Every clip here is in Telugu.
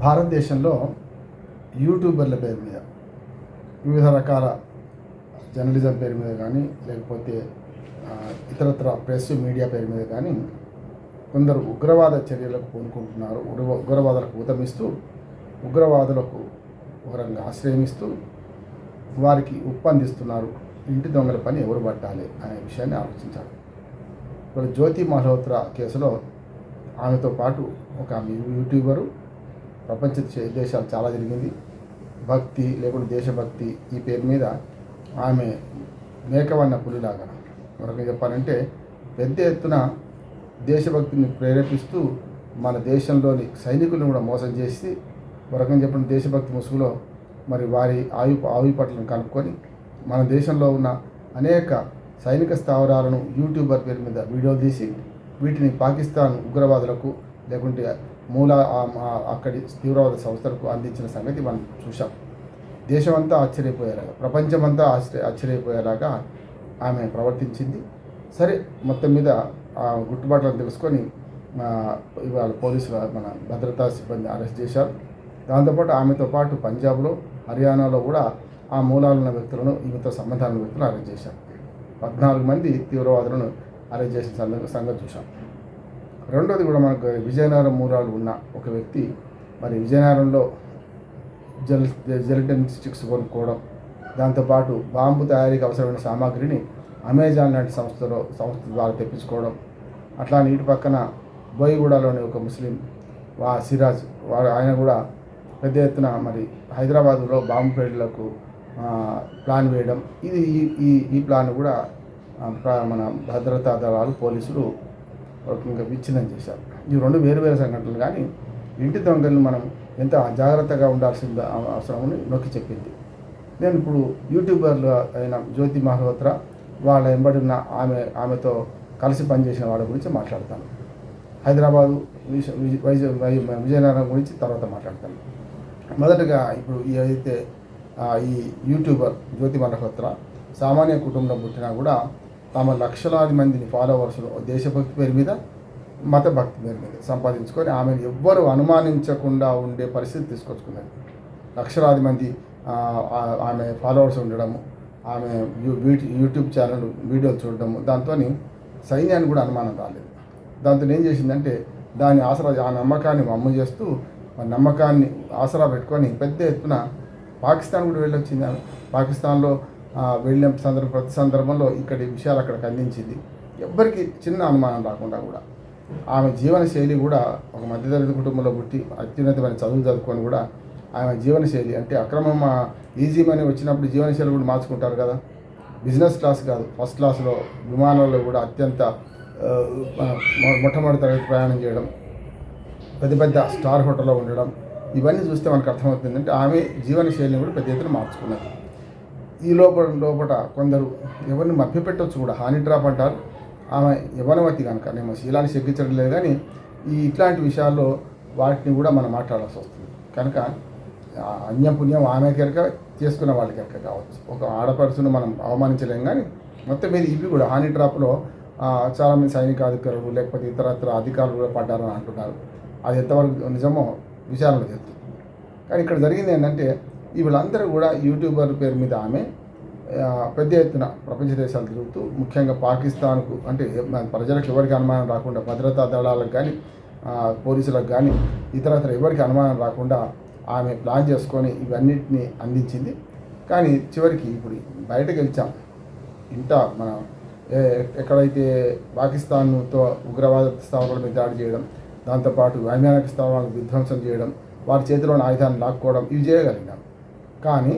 భారతదేశంలో యూట్యూబర్ల పేరు మీద వివిధ రకాల జర్నలిజం పేరు మీద కానీ లేకపోతే ఇతరత్ర ప్రెస్ మీడియా పేరు మీద కానీ కొందరు ఉగ్రవాద చర్యలకు పూనుకుంటున్నారు. ఉగ్ర- ఉగ్రవాదులకు ఊతమిస్తూ ఉగ్రవాదులకు ఉగ్రంగా ఆశ్రయమిస్తూ వారికి ఉప్పందిస్తున్నారు. ఇంటి దొంగల పని ఎవరు పట్టాలి అనే విషయాన్ని ఆలోచించాలి. ఇప్పుడు జ్యోతి మల్హోత్రా కేసులో ఆమెతో పాటు ఒక యూట్యూబరు ప్రపంచ దేశాలు చాలా జరిగింది. భక్తి లేకుంటే దేశభక్తి ఈ పేరు మీద ఆమె మేకవన్న పులిలాగా. మరొక చెప్పాలంటే పెద్ద ఎత్తున దేశభక్తిని ప్రేరేపిస్తూ మన దేశంలోని సైనికులను కూడా మోసం చేసి మరొక చెప్పిన దేశభక్తి ముసుగులో మరి వారి ఆయు ఆవిపట్లను కనుక్కొని మన దేశంలో ఉన్న అనేక సైనిక స్థావరాలను యూట్యూబర్ పేరు మీద వీడియోలు తీసి వీటిని పాకిస్తాన్ ఉగ్రవాదులకు లేకుంటే మూల అక్కడి తీవ్రవాద సంస్థలకు అందించిన సంగతి మనం చూసాం దేశమంతా ఆశ్చర్యపోయేలాగా ప్రపంచమంతా ఆశ్చర్య ఆశ్చర్యపోయేలాగా ఆమె ప్రవర్తించింది. సరే మొత్తం మీద ఆ గుట్టుబాట్లను తెలుసుకొని ఇవాళ పోలీసులు మన భద్రతా సిబ్బంది అరెస్ట్ చేశారు. దాంతోపాటు ఆమెతో పాటు పంజాబ్లో హర్యానాలో కూడా ఆ మూలాలున్న వ్యక్తులను ఈమెతో సంబంధాలను వ్యక్తులను అరెస్ట్ చేశారు. పద్నాలుగు మంది తీవ్రవాదులను అరెస్ట్ చేసిన సంగ- సంగతి చూశాం. రెండోది కూడా మనకు విజయనగరం మూలాలు ఉన్న ఒక వ్యక్తి. మరి విజయనగరంలో జెల్ జెలిటన్ స్టిక్స్ కొనుక్కోవడం దాంతోపాటు బాంబు తయారీకి అవసరమైన సామాగ్రిని అమెజాన్ లాంటి సంస్థలో సంస్థ ద్వారా తెప్పించుకోవడం. అట్లా నీటి పక్కన బోయిగూడలోని ఒక ముస్లిం వా సిరాజ్ వారు ఆయన కూడా పెద్ద ఎత్తున మరి హైదరాబాదులో బాంబు పేలులకు ప్లాన్ వేయడం. ఇది ఈ ఈ ఈ ప్లాన్ కూడా మన భద్రతా దళాలు పోలీసులు ఇంకా విచ్ఛిన్నం చేశారు. ఈ రెండు వేరు వేరు సంఘటనలు కానీ ఇంటి దొంగలను మనం ఎంత జాగ్రత్తగా ఉండాల్సిన అవసరమని నొక్కి చెప్పింది. నేను ఇప్పుడు యూట్యూబర్లు అయిన జ్యోతి మల్హోత్రా వాళ్ళ వెంబడి ఉన్న ఆమె ఆమెతో కలిసి పనిచేసిన వాళ్ళ గురించి మాట్లాడతాను. హైదరాబాదు విజ- వై- విజయనగరం గురించి తర్వాత మాట్లాడతాను. మొదటగా ఇప్పుడు ఏదైతే ఈ యూట్యూబర్ జ్యోతి మల్హోత్రా సామాన్య కుటుంబంలో పుట్టినా కూడా తమ లక్షలాది మందిని ఫాలోవర్స్లో దేశభక్తి పేరు మీద మత భక్తి పేరు మీద సంపాదించుకొని ఆమెను ఎవ్వరు అనుమానించకుండా ఉండే పరిస్థితి తీసుకొచ్చుకున్నారు. లక్షలాది మంది ఆమె ఫాలోవర్స్ ఉండడము ఆమె యూ వీటి- యూట్యూబ్ ఛానల్ వీడియోలు చూడడము దాంతో సైన్యానికి కూడా అనుమానం రాలేదు. దాంతో ఏం చేసిందంటే దాని ఆసరా ఆ నమ్మకాన్ని అమ్ము చేస్తూ ఆ నమ్మకాన్ని ఆసరా పెట్టుకొని పెద్ద ఎత్తున పాకిస్తాన్ కూడా వెళ్ళొచ్చింది పాకిస్తాన్లో వెళ్ళిన సందర్భ ప్రతి సందర్భంలో ఇక్కడి విషయాలు అక్కడికి అందించింది. ఎవ్వరికి చిన్న అనుమానం రాకుండా కూడా. ఆమె జీవన శైలి కూడా ఒక మధ్యతరగతి కుటుంబంలో పుట్టి అత్యున్నతమైన చదువులు చదువుకొని కూడా ఆమె జీవన శైలి అంటే అక్రమం ఈజీ మనీ వచ్చినప్పుడు జీవన శైలి కూడా మార్చుకుంటారు కదా. బిజినెస్ క్లాస్ కాదు ఫస్ట్ క్లాస్లో విమానాల్లో కూడా అత్యంత మొట్టమొదటి తరగతి ప్రయాణం చేయడం పెద్ద పెద్ద స్టార్ హోటల్లో ఉండడం ఇవన్నీ చూస్తే మనకు అర్థమవుతుందంటే ఆమె జీవన శైలిని కూడా పెద్ద ఎత్తున మార్చుకున్నది. ఈ లోపల లోపల కొందరు ఎవరిని మభ్యపెట్టవచ్చు కూడా హాని డ్రాప్ అంటారు. ఆమె యవనవతి కనుక నేను శీలాన్ని చెగ్గించడం లేదు కానీ ఈ ఇట్లాంటి విషయాల్లో వాటిని కూడా మనం మాట్లాడాల్సి వస్తుంది. కనుక ఆ అన్యం పుణ్యం ఆమె కనుక చేసుకున్న వాళ్ళకి కనుక కావచ్చు. ఒక ఆడపడుచును మనం అవమానించలేం కానీ మొత్తం మీద ఇవి కూడా హాని డ్రాప్లో చాలామంది సైనిక అధికారులు లేకపోతే ఇతరత్ర అధికారులు కూడా పడ్డారని అంటున్నారు. అది ఎంతవరకు నిజమో విచారణ తెలుస్తుంది కానీ ఇక్కడ జరిగింది ఏంటంటే వీళ్ళందరూ కూడా యూట్యూబర్ పేరు మీద ఆమె పెద్ద ఎత్తున ప్రపంచ దేశాలు తిరుగుతూ ముఖ్యంగా పాకిస్తాన్కు అంటే ప్రజలకు ఎవరికి అనుమానం రాకుండా భద్రతా దళాలకు కానీ పోలీసులకు కానీ ఇతరత్ర ఎవరికి అనుమానం రాకుండా ఆమె ప్లాన్ చేసుకొని ఇవన్నిటిని అందించింది. కానీ చివరికి ఇప్పుడు బయటకు వెళ్చాం ఇంత మన ఎక్కడైతే పాకిస్తాన్తో ఉగ్రవాద స్థావరాల మీద దాడి చేయడం దాంతోపాటు వైమానిక స్థావరాలను విధ్వంసం చేయడం వారి చేతిలోని ఆయుధాన్ని లాక్కోవడం ఇవి చేయగలిగినాం. కానీ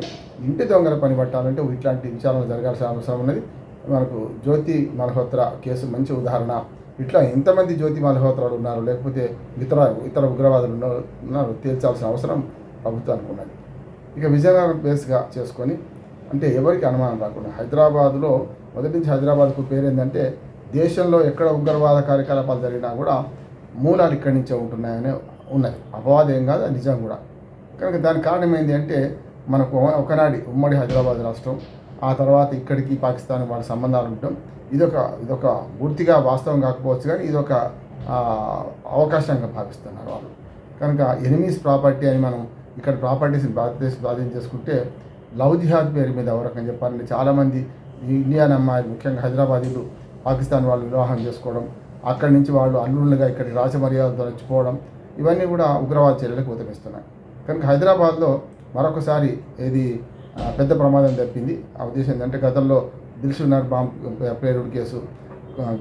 ఇంటి దొంగల పని పట్టాలంటే ఇట్లాంటి విచారణ జరగాల్సిన అవసరం ఉన్నది. మనకు జ్యోతి మల్హోత్రా కేసు మంచి ఉదాహరణ. ఇట్లా ఎంతమంది జ్యోతి మల్హోత్రాలు ఉన్నారు? లేకపోతే ఇతర ఇతర ఉగ్రవాదులు ఉన్నారు? తేల్చాల్సిన అవసరం ప్రభుత్వానికి ఉన్నది. ఇక విజయనగరం బేస్గా చేసుకొని అంటే ఎవరికి అనుమానం రాకుండా హైదరాబాద్లో మొదటి నుంచి హైదరాబాద్కు పేరు ఏంటంటే దేశంలో ఎక్కడ ఉగ్రవాద కార్యకలాపాలు జరిగినా కూడా మూలాలు ఇక్కడి నుంచే ఉంటున్నాయని ఉన్నది. అపవాదం ఏం కాదు నిజం కూడా. కనుక దానికి కారణం ఏంటి అంటే మనకు ఒకనాడి ఉమ్మడి హైదరాబాద్ రాష్ట్రం ఆ తర్వాత ఇక్కడికి పాకిస్తాన్ వాళ్ళ సంబంధాలు ఉండటం ఇదొక ఇదొక పూర్తిగా వాస్తవం కాకపోవచ్చు కానీ ఇదొక అవకాశంగా భావిస్తున్నారు వాళ్ళు. కనుక ఎనిమీస్ ప్రాపర్టీ అని మనం ఇక్కడ ప్రాపర్టీస్ని భారతదేశం స్వాధీనం చేసుకుంటే లవ్ జిహాద్ పేరు మీద ఎవరకని చెప్పాలంటే చాలామంది ఇండియన్ అమ్మాయిలు ముఖ్యంగా హైదరాబాదీలు పాకిస్తాన్ వాళ్ళు వివాహం చేసుకోవడం అక్కడి నుంచి వాళ్ళు అల్లుళ్ళుగా ఇక్కడికి రాజమర్యాదలు వచ్చిపోవడం ఇవన్నీ కూడా ఉగ్రవాద చర్యలకు ఊతమిస్తున్నాయి. కనుక హైదరాబాద్లో మరొకసారి ఇది పెద్ద ప్రమాదం తప్పింది. ఆ ఉద్దేశం ఏంటంటే గతంలో దిల్సునార్ బాంబ్ పేలుడు కేసు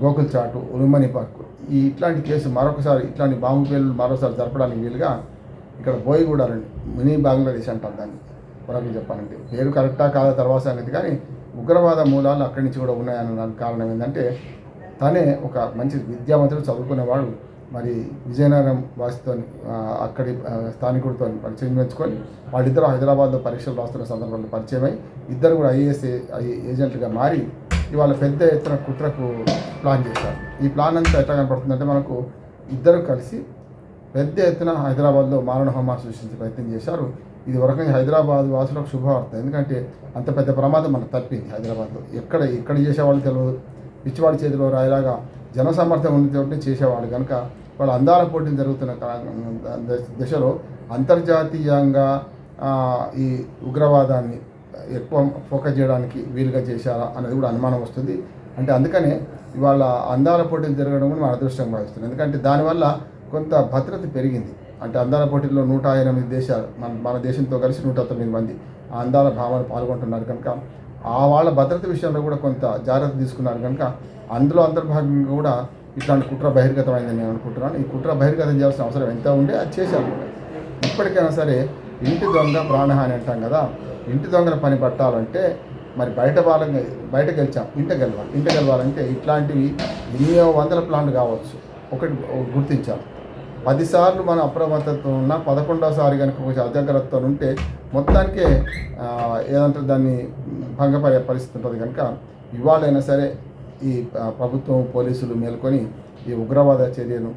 గోకుల్ చాటు ఉలుమని పార్క్. ఈ ఇట్లాంటి కేసు మరొకసారి ఇట్లాంటి బాంబు పేలుడు మరోసారి జరపడానికి వీలుగా ఇక్కడ బోయిగూడాలండి మినీ బంగ్లాదేశ్ అంటారు దాన్ని. మనకి చెప్పాలంటే. పేరు కరెక్టా కాదా తర్వాత అనేది కానీ ఉగ్రవాద మూలాలు అక్కడి నుంచి కూడా ఉన్నాయన్న కారణం ఏంటంటే తనే ఒక మంచి విద్యావంతుడు చదువుకునేవాడు మరి విజయనగరం వాసితో అక్కడి స్థానికుడితో పరిచయం పెంచుకొని వాళ్ళిద్దరూ హైదరాబాద్లో పరీక్షలు రాస్తున్న సందర్భంలో పరిచయం అయి ఇద్దరు కూడా ఐఏఎస్ ఏజెంట్లుగా మారి ఇవాళ పెద్ద ఎత్తున కుట్రకు ప్లాన్ చేశారు. ఈ ప్లాన్ అంతా ఎట్లా కనపడుతుందంటే మనకు ఇద్దరు కలిసి పెద్ద ఎత్తున హైదరాబాద్లో మారణ హోమాలు సృష్టించే ప్రయత్నం చేశారు. ఇది వరకు హైదరాబాద్ వాసులకు శుభవార్త. ఎందుకంటే అంత పెద్ద ప్రమాదం మనకు తప్పింది హైదరాబాద్లో. ఎక్కడ ఎక్కడ చేసేవాళ్ళు తెలియదు పిచ్చివాడి చేతిలో రాయలాగా జనసామర్థ్యం ఉన్న చోటనే చేసేవాళ్ళు కనుక వాళ్ళ అందాల పోటీలు జరుగుతున్న దశలో అంతర్జాతీయంగా ఈ ఉగ్రవాదాన్ని ఎక్కువ ఫోకస్ చేయడానికి వీలుగా చేశారా అనేది కూడా అనుమానం వస్తుంది. అంటే అందుకనే ఇవాళ అందాల పోటీలు జరగడం కూడా మన అదృష్టం భావిస్తుంది ఎందుకంటే దానివల్ల కొంత భద్రత పెరిగింది. అంటే అందాల పోటీల్లో నూట ఎనిమిది దేశాలు మన మన దేశంతో కలిసి నూట తొమ్మిది మంది ఆ అందాల భావాలు పాల్గొంటున్నారు కనుక ఆ వాళ్ళ భద్రత విషయంలో కూడా కొంత జాగ్రత్త తీసుకున్నారు కనుక అందులో అంతర్భాగంగా కూడా ఇట్లాంటి కుట్ర బహిర్గతమైందని నేను అనుకుంటున్నాను. ఈ కుట్ర బహిర్గతం చేయాల్సిన అవసరం ఎంత ఉండే అది చేశాను ఇప్పటికైనా సరే ఇంటి దొంగ ప్రాణహాని అంటాం కదా. ఇంటి దొంగల పని పట్టాలంటే మరి బయట వాళ్ళని బయట గెలిచాం. ఇంట గెలవాలి. ఇంట గెలవాలంటే ఇట్లాంటివి ఎన్నో వందల ప్లాంట్లు కావచ్చు. ఒకటి గుర్తించాలి. పదిసార్లు మనం అప్రమత్తతో ఉన్న పదకొండోసారి కనుక కొంచెం అజాగ్రత్తతో ఉంటే మొత్తానికే ఏదంటే ఏదంటారు దాన్ని భంగపడే పరిస్థితి ఉంటుంది కనుక ఇవాళైనా సరే ఈ ప్రభుత్వం పోలీసులు మేల్కొని ఈ ఉగ్రవాద చర్యను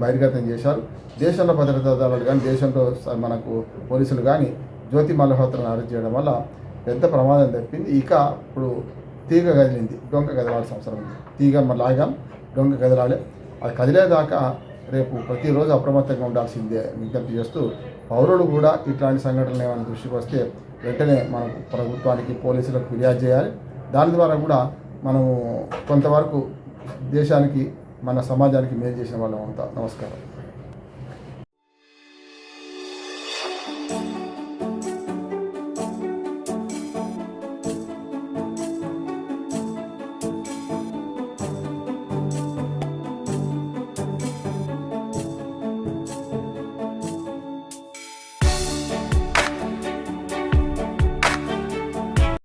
బహిర్గతం చేశారు. దేశంలో భద్రతా దళాలు కానీ దేశంలో స- మనకు పోలీసులు కానీ జ్యోతి మల్హోత్రను అరెస్ట్ చేయడం వల్ల పెద్ద ప్రమాదం తప్పింది. ఇక ఇప్పుడు తీగ కదిలింది. డొంక కదలాల్సిన అవసరం ఉంది. తీగ లాగాం డొంక కదలాలి. అది కదిలేదాకా రేపు ప్రతిరోజు అప్రమత్తంగా ఉండాల్సిందే విజ్ఞప్తి చేస్తూ పౌరులు కూడా ఇట్లాంటి సంఘటనలు ఏమైనా దృష్టికి వస్తే వెంటనే మనం ప్రభుత్వానికి పోలీసులకు ఫిర్యాదు చేయాలి. దాని ద్వారా కూడా మనము కొంతవరకు దేశానికి మన సమాజానికి మేలు చేసిన వాళ్ళం అంతా నమస్కారం.